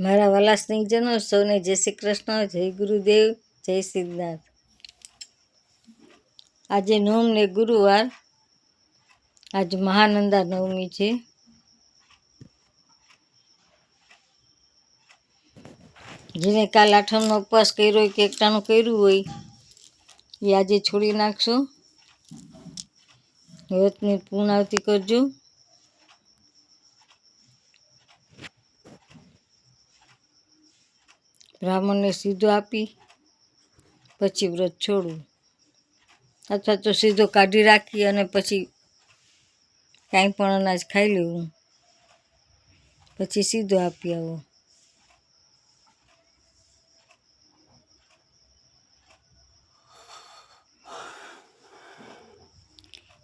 મારા વાલા સ્નેહજનો સૌને જય શ્રી કૃષ્ણ, જય ગુરુદેવ, જય સિદ્ધાર્થ આજે નોમ ને ગુરુવાર, આજ મહાનંદા નવમી છે. જેને કાલ આઠમનો ઉપવાસ કર્યો હોય કે એકટાણું કર્યું હોય, એ આજે છોડી નાખશો. વ્રતની પૂર્ણાવતી કરજો. બ્રાહ્મણને સીધો આપી, પછી વ્રત છોડવું. અથવા તો સીધો કાઢી રાખી અને પછી કાંઈ પણ અનાજ ખાઈ લેવું. પછી સીધો આપી આવો.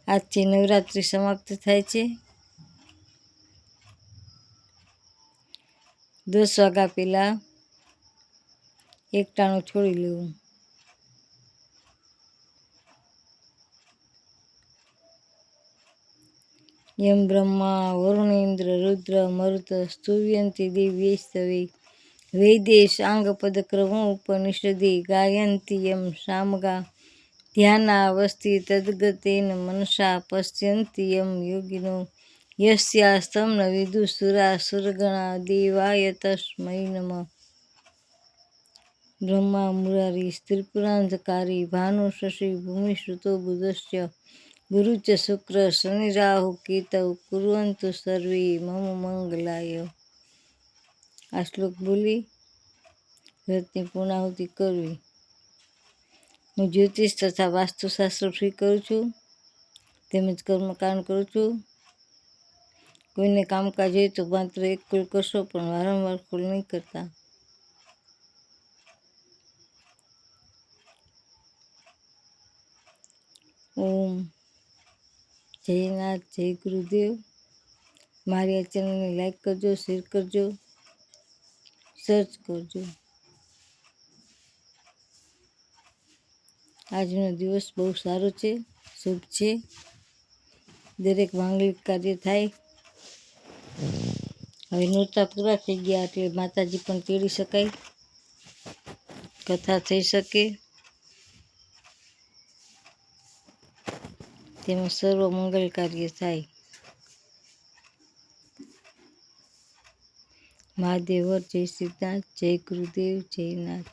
આજથી નવરાત્રિ સમાપ્ત થાય છે. દસ વાગ્યા પહેલાં એકટાણું છોડી લેવું. યમ બ્રહ્મા વરુણેન્દ્ર રુદ્ર, મરુત, સ્તુવ્યંતી દિવ્યૈસ્તવે વૈદે સાંગપદક્રમો ઉપનિષદે, ગાયંતિ, યમ સામગા ધ્યાનાવસ્થી તદગતેન, મનસા, પશ્યંતિ, યમ, યોગિનો યસ્યાસ્તમ ન વિદુસુરા, સુરગણા, દેવાય, તસ્મૈ નમઃ. બ્રહ્મા, મુરારી ત્રિપુરાંધકારી ભાનુ, શશી ભૂમિશ્રુતો બુધશ્ય ગુરુ ચ શુક્ર, શનિ, રાહુ, કેતવ, કુર્વંતુ, સર્વે, મમ, મંગલાય. આ શ્લોક બોલી વ્રતની પૂર્ણાહુતિ કરવી. હું જ્યોતિષ તથા વાસ્તુશાસ્ત્ર ફ્રી કરું છું, તેમજ કર્મકાંડ કરું છું. કોઈને કામકાજ હોય તો માત્ર એક કુલ કરશો, પણ વારંવાર કુલ નહીં કરતા. ઓમ. જયનાથ જય ગુરુદેવ. મારી આ ચેનલને લાઈક કરજો, શેર કરજો, સર્ચ કરજો. આજનો દિવસ બહુ સારો છે, શુભ છે. દરેક માંગલિક કાર્ય થાય. હવે નોરતા પૂરા થઈ ગયા એટલે માતાજી પણ તેડી શકાય. કથા થઈ શકે. તેમાં સર્વ મંગલ કાર્ય થાય. મહાદેવર જય સિદ્ધાર્થ જય ગુરુદેવ જય નાથ.